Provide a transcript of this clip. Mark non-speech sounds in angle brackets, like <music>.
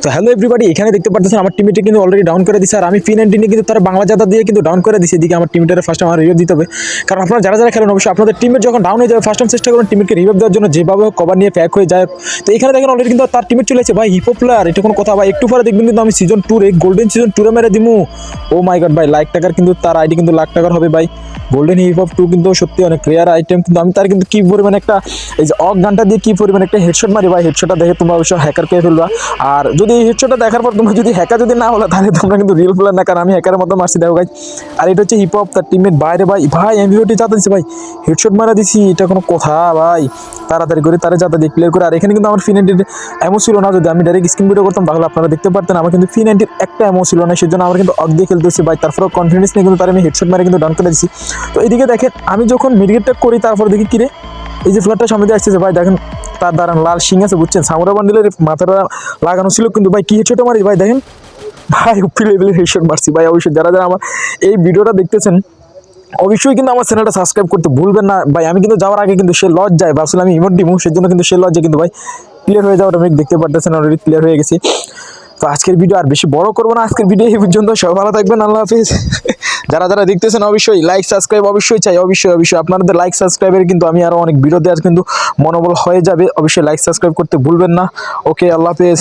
তো hello everybody এখানে দেখতে পাচ্ছেন আমার টিমটা কিন্তু অলরেডি ডাউন করে দিছে। আর আমি ফি নাইনটিনে কিন্তু তারা বাংলা জাতা দিয়ে কিন্তু ডাউন করে দিছে। এদিকে আমার টিমটারে ফার্স্ট আমার রিভিউ দিতে হবে। কারণ আপনারা যারা যারা খেলেন, অবশ্যই আপনাদের টিমের যখন ডাউন হয়ে যাবে ফার্স্ট টাইম চেষ্টা করুন টিমকে রিভিউ দেওয়ার জন্য, যেভাবে কভার নিয়ে প্যাক হয়ে যায় তো এখানে দেখেন অলরেডি কিন্তু তার টিমের চলে এসেছে। ভাই হিপো প্লেয়ার এটা কোনো কথা, ভাই, একটু পরে দেখবেন কিন্তু আমি সিজন টুরে গোল্ডেন সিজন টুরে মেরে দিমু। ও মাই গড ভাই লাখ টাকার কিন্তু তার আইডি কিন্তু লাখ টাকার হবে, ভাই। গোল্ডেন হিপ হপ টু কিন্তু সত্যি অনেক রেয়ার আইটেম কিন্তু আমি তার কিন্তু কি পরিমাণে একটা, এই যে অক গানটা দিয়ে কী পরিমাণ একটা হেডশট মারি, ভাই হেডশটটা দেখে তোমরা অবশ্যই হ্যাকার পেয়ে ফেলবা। আর যদি এই হেডশটটা দেখার পর তোমরা যদি হ্যাকার যদি না হলো, তাহলে তোমরা কিন্তু রিয়েল প্লেয়ার না, কারণ আমি হ্যাকারের মতো মারছি। দেখো গাইজ আর এটা হচ্ছে হিপ হপ তার টিমের বাইরে, ভাই ভাই এমভিওটি যাতে দিছি, ভাই। হেডশট মারা দিছি, এটা কোনো কথা, ভাই। তাড়াতাড়ি করে তারা যাতে ক্লিয়ার করে। আর এখানে কিন্তু আমার ফিনাইন্টির এমন ছিল না, যদি আমি ডাইরেক্ট স্ক্রিন ভিডিও করতাম, তাহলে আপনারা দেখতে পারতেন, আমার কিন্তু ফিনাইন্টির একটা এমন ছিল না, সেজন্য আমার কিন্তু অক দিয়ে খেলতেছি, ভাই। তারপরেও কনফিডেন্স নিয়ে কিন্তু তার আমি হেডশট মারে কিন্তু ডাউন করে দিছি। তো এদিকে দেখেন, আমি যখন মিডগেটটা করি, তারপর দেখি, কিরে, এই যে ফ্ল্যাটটা সামনে আসতেছে, ভাই, দেখেন তার দাঁড়ান, লাল সিং আছে, বুঝছেন? সামরা বান্ডিলের মাথাটা লাগানো ছিল, কিন্তু ভাই কি হেডশট মারি ভাই, দেখেন? ভাই উপি লেভেলের হেডশট মারছি। ভাই, অবশ্যই যারা যারা আমার এই ভিডিওটা দেখতেছেন, অবশ্যই কিন্তু আমার চ্যানেলটা সাবস্ক্রাইব করতে ভুলবেন না। ভাই, আমি কিন্তু যাওয়ার আগে কিন্তু সে লজ যায় বা আসলে আমি ইমোট দিমু সেজন্য কিন্তু সে লজ্জা কিন্তু ভাই ক্লিয়ার হয়ে যাওয়াটা আমি দেখতে পারতেছেন অলরেডি ক্লিয়ার হয়ে গেছি। তো আজকের ভিডিও আর বেশি বড় করব না। আজকের ভিডিও এই পর্যন্ত। সবাই ভালো থাকবেন। আল্লাহ হাফিজ। <laughs> যারা যারা দেখতেছেন, অবশ্যই লাইক সাবস্ক্রাইব অবশ্যই চাই। অবশ্যই অবশ্যই আপনাদের লাইক সাবস্ক্রাইবের কিন্তু আমি আরও অনেক ভিডিও দেওয়ার কিন্তু মনোবল হয়ে যাবে। অবশ্যই লাইক সাবস্ক্রাইব করতে ভুলবেন না। ওকে আল্লাহ হাফেজ।